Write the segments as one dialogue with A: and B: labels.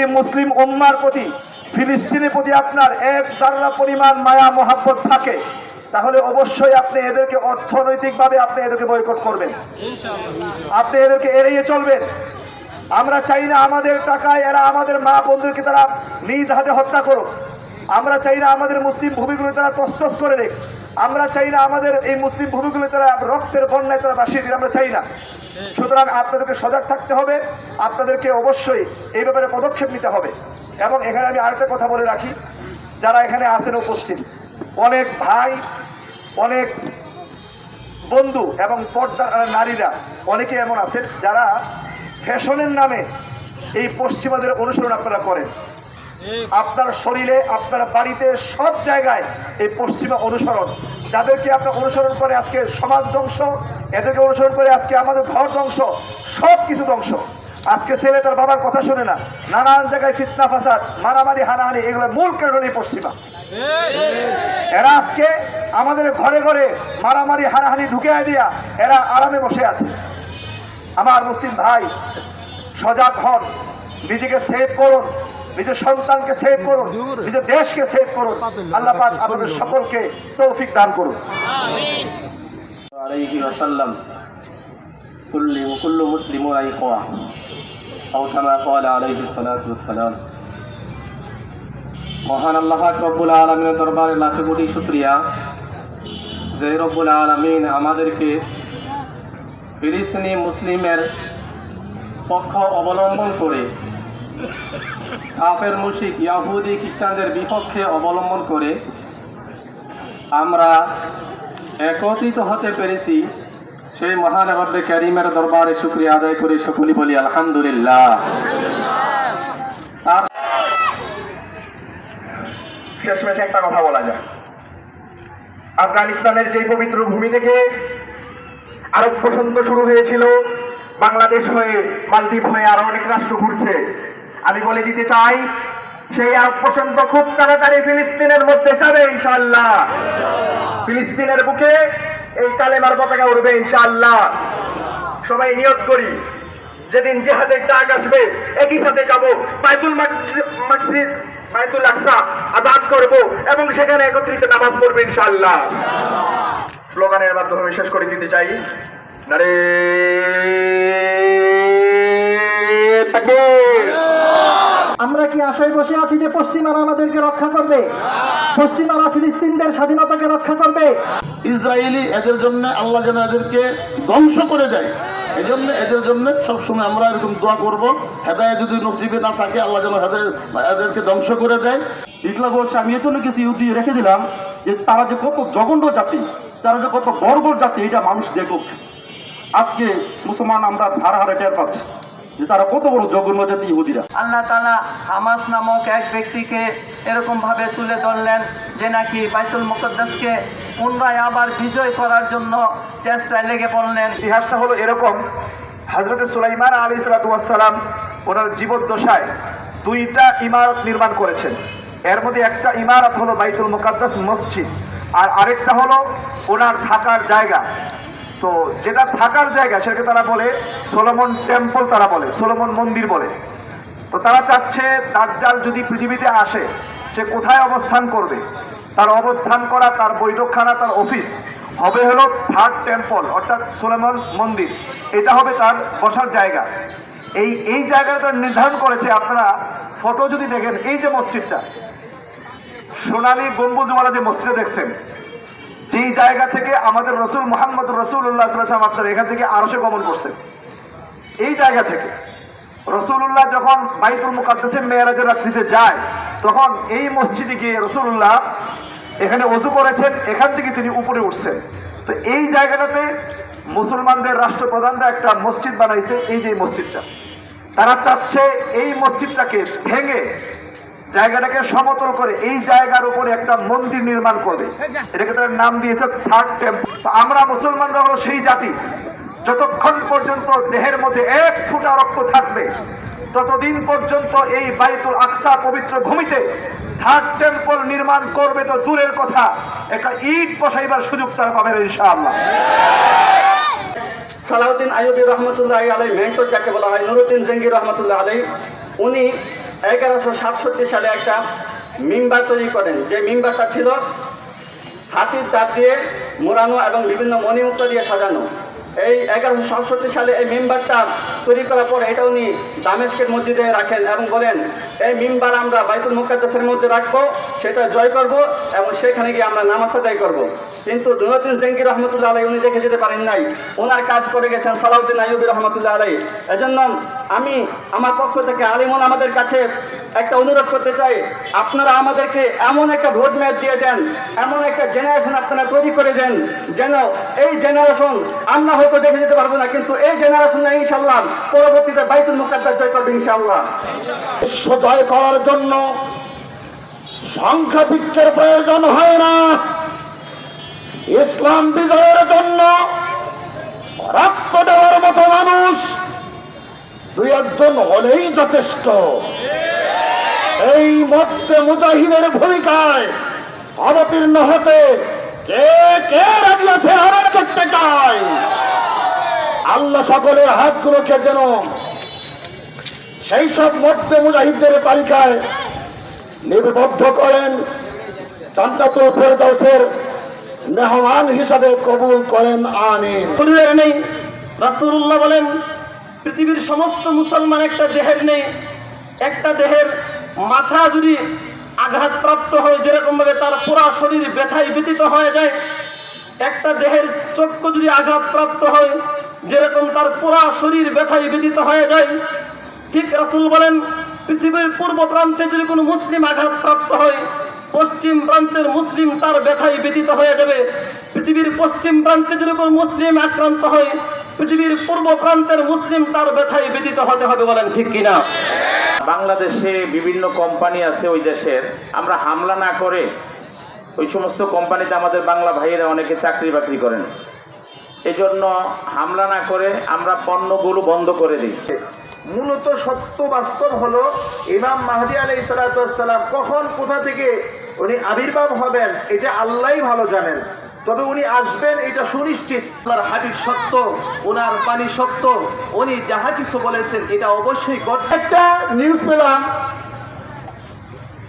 A: যদি মুসলিম উম্মার প্রতি ফিলিস্তিনের প্রতি আপনার এক জাররা পরিমাণ মায়া মহাব্বত থাকে তাহলে অবশ্যই আপনি এদেরকে অর্থনৈতিকভাবে আপনি এদেরকে বয়কট করবেন। আপনি এদেরকে এড়িয়ে চলবেন। আমরা চাই না আমাদের টাকায় এরা আমাদের মা বন্ধুকে তারা নিজ হাতে হত্যা করুক। আমরা চাই না আমাদের মুসলিম ভূমিগুলো তারা তস্তস করে দেখ। আমরা চাই না আমাদের এই মুসলিম ভূমিগুলো তারা রক্তের বন্যায় তারা বাসিয়ে দিক, আমরা চাই না। সুতরাং আপনাদেরকে সজাগ থাকতে হবে, আপনাদেরকে অবশ্যই এই ব্যাপারে পদক্ষেপ নিতে হবে। এবং এখানে আমি আরেকটা কথা বলে রাখি, যারা এখানে আছেন উপস্থিত, অনেক ভাই, অনেক বন্ধু এবং পর্দা নারীরা অনেকে এমন আছেন যারা ফ্যাশনের নামে এই পশ্চিমাদের অনুসরণ আপনারা করেন। আপনার শরীরে, আপনার বাড়িতে সব জায়গায় এই পশ্চিমা অনুসরণ। যাদেরকে আপনার অনুসরণ করে আজকে সমাজ ধ্বংস, এদেরকে অনুসরণ করে আজকে আমাদের ঘর ধ্বংস, সব কিছু ধ্বংস। আজকে ছেলে তার বাবার কথা শুনে না, নানান জায়গায় ফিতনা, ফাসাদ, মারামারি, হানাহানি, এগুলো মূল কারণ এই পশ্চিমা। এরা আজকে আমাদের ঘরে ঘরে মারামারি, হানাহানি ঢুকে দিয়া এরা আরামে বসে আছে। আমার মুসলিম ভাই, সজাগ হন, নিজেকে সেভ করুন। নিজের সন্তানকে সেভ করুন নিজের দেশকে সেভ করুন। আল্লাহ পাক আপনাদের সকলকে তৌফিক দান করুন।
B: মহান আল্লাহ রব্বুল আলমিনের দরবারে লাখে কোটি শুক্রিয়া। যে রব্বুল আলমিন আমাদেরকে ফিলিস্তিনি মুসলিমের পক্ষ অবলম্বন করে কাফের মুশিক ইয়াহুদি খ্রিস্টানদের বিপক্ষে অবলম্বন করে আমরা একত্রিত হতে পেরেছি সেই মহান রব্বে ক্যারিমের দরবারে শুক্রিয়া আদায় করে সকলি বলি আলহামদুলিল্লাহ। তার
A: শেষমেশ একটা কথা বলা যায়। আফগানিস্তানের যে পবিত্র ভূমি থেকে আরব বসন্ত শুরু হয়েছিল, বাংলাদেশ হয়ে মালদ্বীপ হয়ে আরও অনেক রাষ্ট্র ঘুরছে। আমি বলে দিতে চাই, সেই আরব বসন্ত খুব তাড়াতাড়ি ফিলিস্তিনের মধ্যে যাবে ইনশাল্লাহ ফিলিস্তিনের বুকে এই কালেমার পতাকা উঠবে ইনশাল্লাহ সবাই নিয়ত করি, যেদিন জেহাদের ডাক আসবে, একই সাথে যাব, বাইতুল মাকসিদ বাইতুল আজাদ করব এবং সেখানে একত্রিত নামাজ পড়বে ইনশাল্লাহ স্লোগানের মাধ্যমে শেষ করে দিতে চাই, নারে
C: আশায় বসে আছি যে পশ্চিমারা আমাদেরকে রক্ষা করবে। পশ্চিমারা ফিলিস্তিনদের স্বাধীনতাকে রক্ষা করবে।
D: ইসরায়েলি এদের জন্য আল্লাহ যেন এদেরকে ধ্বংস করে দেয়। এই জন্য এদের জন্য সবসময় আমরা এরকম দোয়া করব। হেদায় যদি নসিবে না থাকে আল্লাহ যেন হেদায় এদেরকে ধ্বংস করে দেয়।
A: হিটলার বলছে আমি এত কিছু ইহুদি রেখে দিলাম যে তারা যে কত জঘন্য জাতি তারা যে কত বর্বর জাতি এটা মানুষ দেখুক। আজকে মুসলমান আমরা হার হারে টের পাচ্ছি। যে তারা কত বড় জঘন্য জাতি ইহুদিরা।
E: আল্লাহ তালা হামাস নামক এক ব্যক্তিকে এরকম ভাবে তুলে ধরলেন যে নাকি বাইতুল মুকদ্দাসকে পুনরায় আবার বিজয় করার জন্য চেষ্টায় লেগে পড়লেন।
A: ইতিহাসটা হলো এরকম হজরত সুলাইমান আলী সালাতাম ওনার জীবদ্দশায় দুইটা ইমারত নির্মাণ করেছেন। এর মধ্যে একটা ইমারত হলো বাইতুল মুকাদ্দাস মসজিদ আর আরেকটা হলো ওনার থাকার জায়গা। তো যেটা থাকার জায়গা সেটাকে তারা বলে সোলোমন টেম্পল তারা বলে, সোলোমন মন্দির বলে। তো তারা চাচ্ছে দাজ্জাল যদি পৃথিবীতে আসে, সে কোথায় অবস্থান করবে? তার অবস্থান করা, তার বৈঠকখানা, তার অফিস হবে হলো থার্ড টেম্পল, অর্থাৎ সোলেমন মন্দির। এটা হবে তার বসার জায়গা। এই এই জায়গাটা নির্ধারণ করেছে, আপনারা ফটো যদি দেখেন, এই যে মসজিদটা, সোনালী গম্বুজওয়ালা যে মসজিদে দেখছেন যেই জায়গা থেকে আমাদের রসুল মোহাম্মদ রসুল্লাহ আপনারা এখান থেকে আরও গমন করছেন, এই জায়গা থেকে রসুল্লাহ যখন বাইতুল মুকাদ্দাসের মেয়েরাজের রাত্রিতে যায়, তখন এই মসজিদে গিয়ে রসুল্লাহ এখানে অজু করেছেন, এখান থেকে তিনি উপরে উঠছেন। তো এই জায়গাটাতে মুসলমানদের রাষ্ট্রপ্রধানরা একটা মসজিদ বানাইছে, এই যে মসজিদটা। তারা চাচ্ছে এই মসজিদটাকে ভেঙে জায়গাটাকে সমতল করে, এই জায়গার উপরে একটা মন্দির নির্মাণ করবে। এটাকে তারা নাম দিয়েছে থার্ড টেম্পল আমরা মুসলমানরা হলো সেই জাতি, যতক্ষণ পর্যন্ত দেহের মধ্যে এক ফুটা রক্ত থাকবে, ততদিন পর্যন্ত এই বাইতুল আকসা পবিত্র ভূমিতে থার্ড টেম্পল নির্মাণ করবে তো দূরের কথা, একটা ইট বসাইবার সুযোগ তারা পাবে ইনশাআল্লাহ।
B: সালাউদ্দিন আইয়ুবী রহমতুল্লাহ আলাই মেন্টর যাকে বলা হয় নুরুদ্দিন জঙ্গি রহমতুল্লাহ আলাই উনি
E: এগারোশো সাতষট্টি সালে একটা মিম্বার তৈরি করেন। যে মিম্বারটা ছিল হাতির দাঁত দিয়ে মোড়ানো এবং বিভিন্ন মণিমুক্ত দিয়ে সাজানো। এই এগারোশো সাতষট্টি সালে এই মেম্বারটা তৈরি করার পর এটা উনি দামেস্কের মসজিদে রাখেন এবং বলেন, এই মেম্বার আমরা বাইতুল মুকাদ্দাসের মধ্যে রাখব, সেটা জয় করব এবং সেখানে গিয়ে আমরা নামাজ আদায় করব। কিন্তু দুরুদ্দিন জেঙ্গি রহমতুল্লাহ আলাই উনি দেখে যেতে পারেন নাই। ওনার কাজ করে গেছেন সালাউদ্দিন আইয়ুবী রহমতুল্লাহ আলাই এজন্য আমি আমার পক্ষ থেকে আলিমন আমাদের কাছে একটা অনুরোধ করতে চাই। আপনারা আমাদেরকে এমন একটা ভোট ম্যাপ দিয়ে দেন, এমন একটা জেনারেশন আপনারা তৈরি করে দেন যেন এই জেনারেশন আমরা হয়তো দেখে যেতে পারব না, কিন্তু এই জেনারেশন ইনশাল্লাহ পরবর্তীতে বাইতুল মুকাদ্দাস জয় করবে ইনশাল্লাহ
D: জয় করার জন্য সংখ্যাধিক্যের প্রয়োজন হয় না। ইসলাম বিজয়ের জন্য রক্ত দেওয়ার মতো মানুষ দুই একজন হলেই যথেষ্ট। এই মধ্যে মুজাহিদের ভূমিকায় অবতীর্ণ হতে কে কে রাজি আছে আরও দেখতে চায় আল্লাহ সকলের হাতগুলোকে যেন সেই সব মধ্যে মুজাহিদদের তালিকায় লিপিবদ্ধ করেন চান্দাতুল ফেরদৌসের মেহমান হিসাবে কবুল করেন, আমিন।
E: নেই, রাসূলুল্লাহ বলেন পৃথিবীর সমস্ত মুসলমান একটা দেহের নেই, একটা দেহের মাথা যদি আঘাতপ্রাপ্ত হয় যেরকম ভাবে তার পুরা শরীর ব্যথায় ব্যতীত হয়ে যায়, একটা দেহের চক্ষু যদি আঘাতপ্রাপ্ত হয়, যেরকম তার পুরা শরীর ব্যথায় ব্যতীত হয়ে যায়, ঠিক রাসূল বলেন, পৃথিবীর পূর্ব প্রান্তে যদি কোনো মুসলিম আঘাতপ্রাপ্ত হয়, পশ্চিম প্রান্তের মুসলিম তার ব্যথায় ব্যতীত হয়ে যাবে। পৃথিবীর পশ্চিম প্রান্তে যদি কোনো মুসলিম আক্রান্ত হয় পৃথিবীর পূর্ব প্রান্তের মুসলিম তার ব্যথায় ব্যতীত হতে হবে বলেন ঠিক কিনা?
F: বাংলাদেশে বিভিন্ন কোম্পানি আছে ওই দেশের। আমরা হামলা না করে ওই সমস্ত কোম্পানিতে আমাদের বাংলা ভাইয়েরা অনেকে চাকরি বাকরি করেন। এজন্য জন্য হামলা না করে আমরা পণ্যগুলো বন্ধ করে দিই।
G: মূলত সত্য বাস্তব হলো, ইমাম মাহাদি আলাই সালাতাম কখন কোথা থেকে উনি আবির্ভাব হবেন, এটা আল্লাহই ভালো জানেন। তবে উনি আসবেন, এটা সুনিশ্চিত। আল্লাহর হাবিব সত্য ওনার পানি সত্য, উনি যাহা কিছু বলেছেন, এটা অবশ্যই একটা নিউজ পেলাম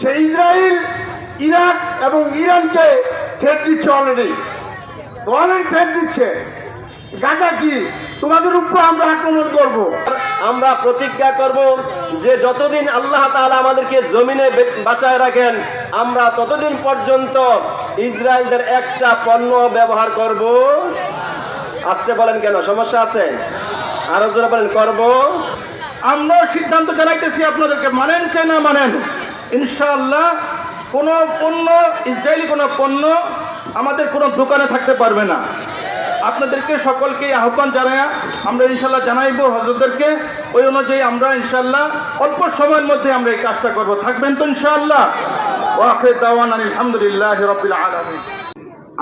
G: সে ইসরায়েল ইরাক এবং ইরানকে থ্রেট দিচ্ছে অলরেডি অনেক থ্রেট দিচ্ছে। গাজা কি? তোমাদের উপর আমরা আক্রমণ করব।
H: আমরা প্রতিজ্ঞা করব যে যতদিন আল্লাহ তাআলা আমাদেরকে জমিনে বাঁচায় রাখেন, আমরা ততদিন পর্যন্ত ইসরায়েলদের একটা পণ্য ব্যবহার করব। আসতে বলেন কেন? সমস্যা আছে? আরও জোরে বলেন, করব।
G: আমরাও সিদ্ধান্ত জানাইতেছি আপনাদেরকে, মানেন চাই না মানেন। ইনশাআল্লাহ কোনো পণ্য, ইসরায়েলি কোনো পণ্য আমাদের কোনো দোকানে থাকতে পারবে না। আপনাদেরকে সকলকে আহ্বান জানাই আমরা ইনশাল্লাহ জানাইবো হজরতদেরকে ওই অনুযায়ী আমরা ইনশাল্লাহ অল্প সময়ের মধ্যে আমরা এই কাজটা করব। থাকবেন তো ইনশাআল্লাহ। ওয়াফে দাওয়ান আলহামদুলিল্লাহ রবিল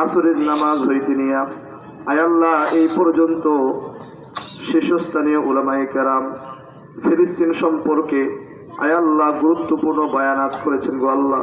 G: আসরের নামাজ হইতে নিয়া আয়াল্লাহ এই পর্যন্ত শীর্ষস্থানীয় ওলামায়ে কেরাম ফিলিস্তিন সম্পর্কে আয়াল্লাহ গুরুত্বপূর্ণ বায়ানাত করেছেন গো আল্লাহ।